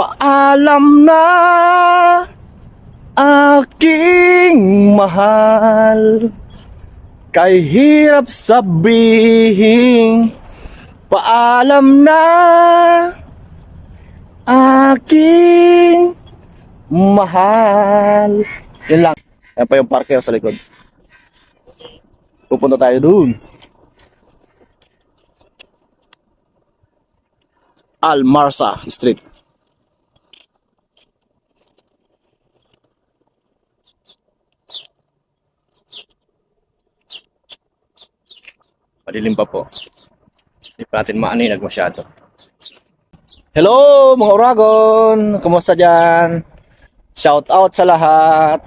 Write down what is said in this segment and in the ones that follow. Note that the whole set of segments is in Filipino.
Paalam na aking mahal. Kay hirap sabihin Paalam na aking mahal. Yun lang. Yan pa yung parke sa likod. Pupunta tayo dun. Almarsa Street Madilim pa po. Hindi pa natin maaninag masyado. Hello mga Uragon! Kumusta dyan? Shout out sa lahat!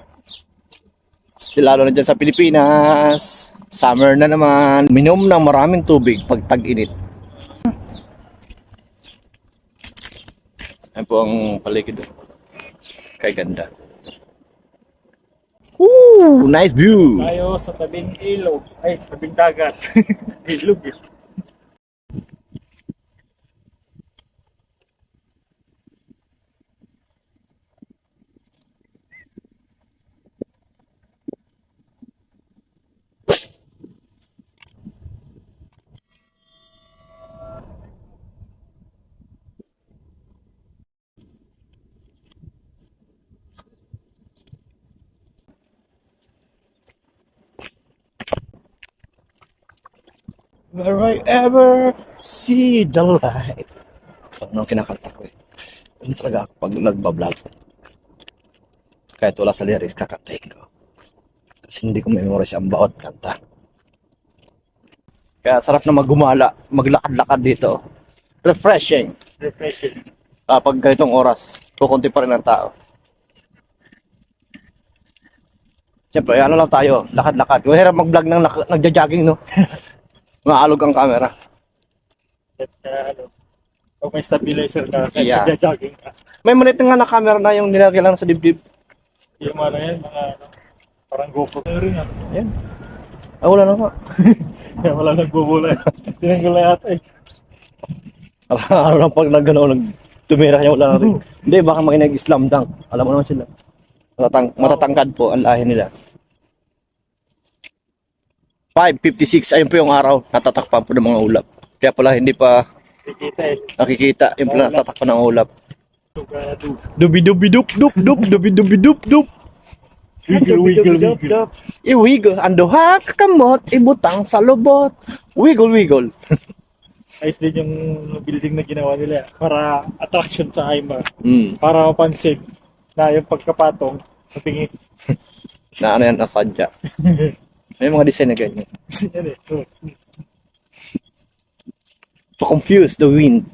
Lalo na dyan sa Pilipinas. Summer na naman. Minom ng maraming tubig pag tag-init. Ayan po ang paligid. Kay ganda. Woo! Nice view! Tayo sa tabing ilog. Ay, tabing dagat. ilog eh. Where I ever see the light. Ano ang kinakanta ko eh. Yun talaga ako pag nagbablog. Kahit wala sa lyrics, kakantahin ko. Kasi hindi ko memorize ang bawat kanta. Kaya sarap na magumala, maglakad-lakad dito. Refreshing. Refreshing. Kapag ganitong oras, kukunti pa rin ang tao. Siyempre, ano lang tayo, lakad-lakad. Kung hirap mag-vlog ng nagja-jogging, no? Maalog ang camera. At uh, ano, pag may stabilizer ka, kahit Yeah. yeah. ka. May maliit nga na camera na yung nilagay lang sa dibdib. Yung ano yan, mga ano, parang GoPro. Ano rin ano. Ayan. Ah, wala na nga. Kaya wala nagbubulay. Tinanggol na yata eh. Araw lang pag nag, ano, nag tumira kanya wala na rin. Hindi, baka makinig Islam dunk. Alam mo naman sila. Matatang, matatangkad po ang lahi nila. 5.56, ayun po yung araw. Natatakpan po ng mga ulap. Kaya pala hindi pa Kikita eh. nakikita yung pala natatakpan ng ulap. Dubi dubi dup dup dup dubi dubi dup dup. Wiggle, wiggle, wiggle. Iwiggle ang duha ka kamot ibutang sa lubot. Wiggle wiggle. Ayos din yung building na ginawa nila para attraction sa Aima. Mm. Para mapansin na yung pagkapatong sa tingin. Na ano yan nasadya. May mga design na ganyan. Yan eh. To confuse the wind.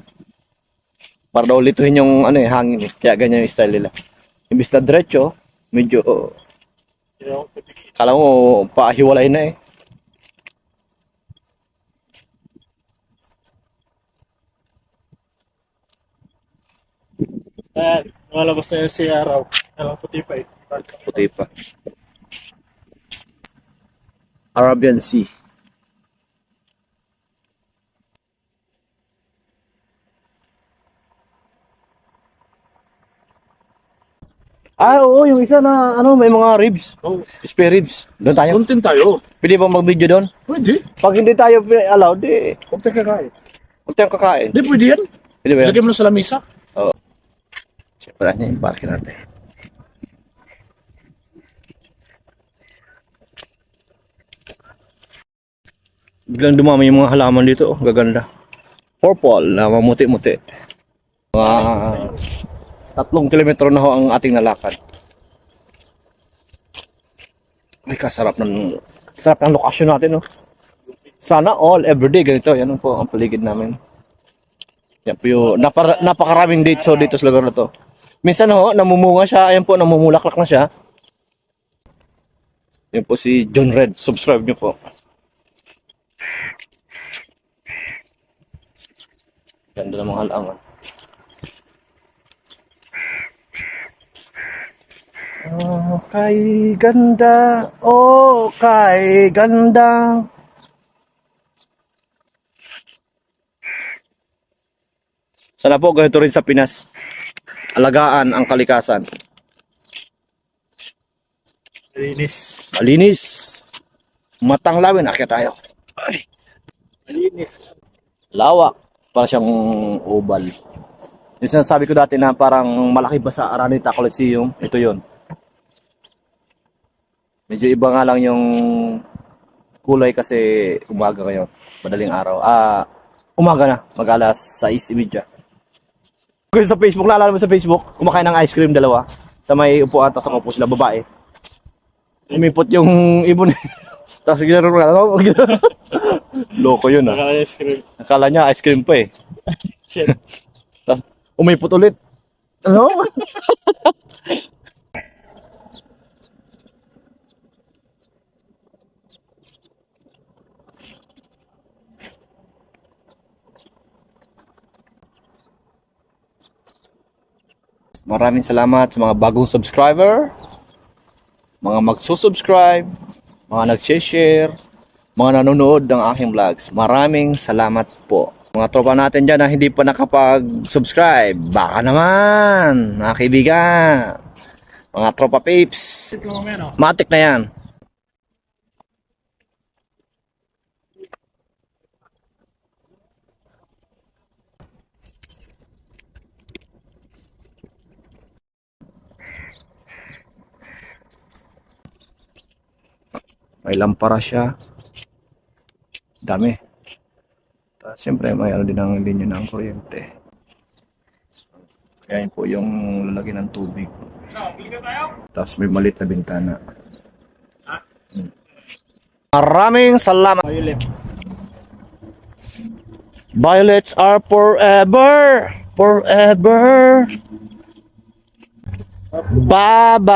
Para daw lituhin yung ano eh, hangin eh. Kaya ganyan yung style nila. Imbis na diretso, medyo oh, patigil. kala mo paahiwalay na eh. Ayan, lumalabas na yun si Araw. Alam puti pa eh. Puti pa. Arabian Sea. Ah, oo, yung isa na, ano, may mga ribs. Oh, Spare ribs. Doon tayo. content tayo. Pwede bang mag-video doon? Pwede. Pag hindi tayo allowed, di, Huwag tayo kakain. huwag tayong kakain. Hindi, pwede yan. Pwede ba yan? Lagyan mo na sa lamisa. Wala niya yung parking natin. Biglang dumami yung mga halaman dito. Oh, gaganda. Purple na mamuti-muti. Mga tatlong kilometro na ho ang ating nalakad. Ay, kasarap ng sarap ng lokasyon natin, no? Sana all, everyday, ganito. Yan po ang paligid namin. Yan po yung, napara, napakaraming dates ho dito sa lugar na to. Minsan ho, namumunga siya. Ayan po, namumulaklak na siya. Yan po si John Red. Subscribe niyo po. Ganda ng mga halaman. Oh, kay ganda. Oh, kay ganda. Sana po ganito rin sa Pinas. alagaan ang kalikasan. Malinis. Malinis. Matang lawin, akit tayo. Malinis. Lawak. Para siyang oval. Yung sinasabi ko dati na parang malaki ba sa Araneta Coliseum, ito yon. Medyo iba nga lang yung kulay kasi umaga ngayon. Madaling araw. Ah, umaga na. Mag-alas 6.30. Kung sa Facebook, naalala mo sa Facebook, kumakain ng ice cream dalawa. Sa may upuan, tapos ako po sila babae. Umipot yung ibon. tapos ginaro ano? Loko yun ah. Nakaka-ice cream. Akala niya ice cream pa eh. Shit. Tapos umipot ulit. Ano? Maraming salamat sa mga bagong subscriber, mga magsusubscribe, mga nag-share, mga nanonood ng aking vlogs. Maraming salamat po. Mga tropa natin dyan na hindi pa nakapag-subscribe, baka naman, mga kaibigan. Mga tropa peeps, matik na yan. May lampara siya. Dami. Tapos siyempre may ano din ang linya ng kuryente. Kaya yun po yung lalagyan ng tubig. Tapos may malit na bintana. Hmm. Maraming salamat. Violet. Violets are forever. Forever. Bye-bye.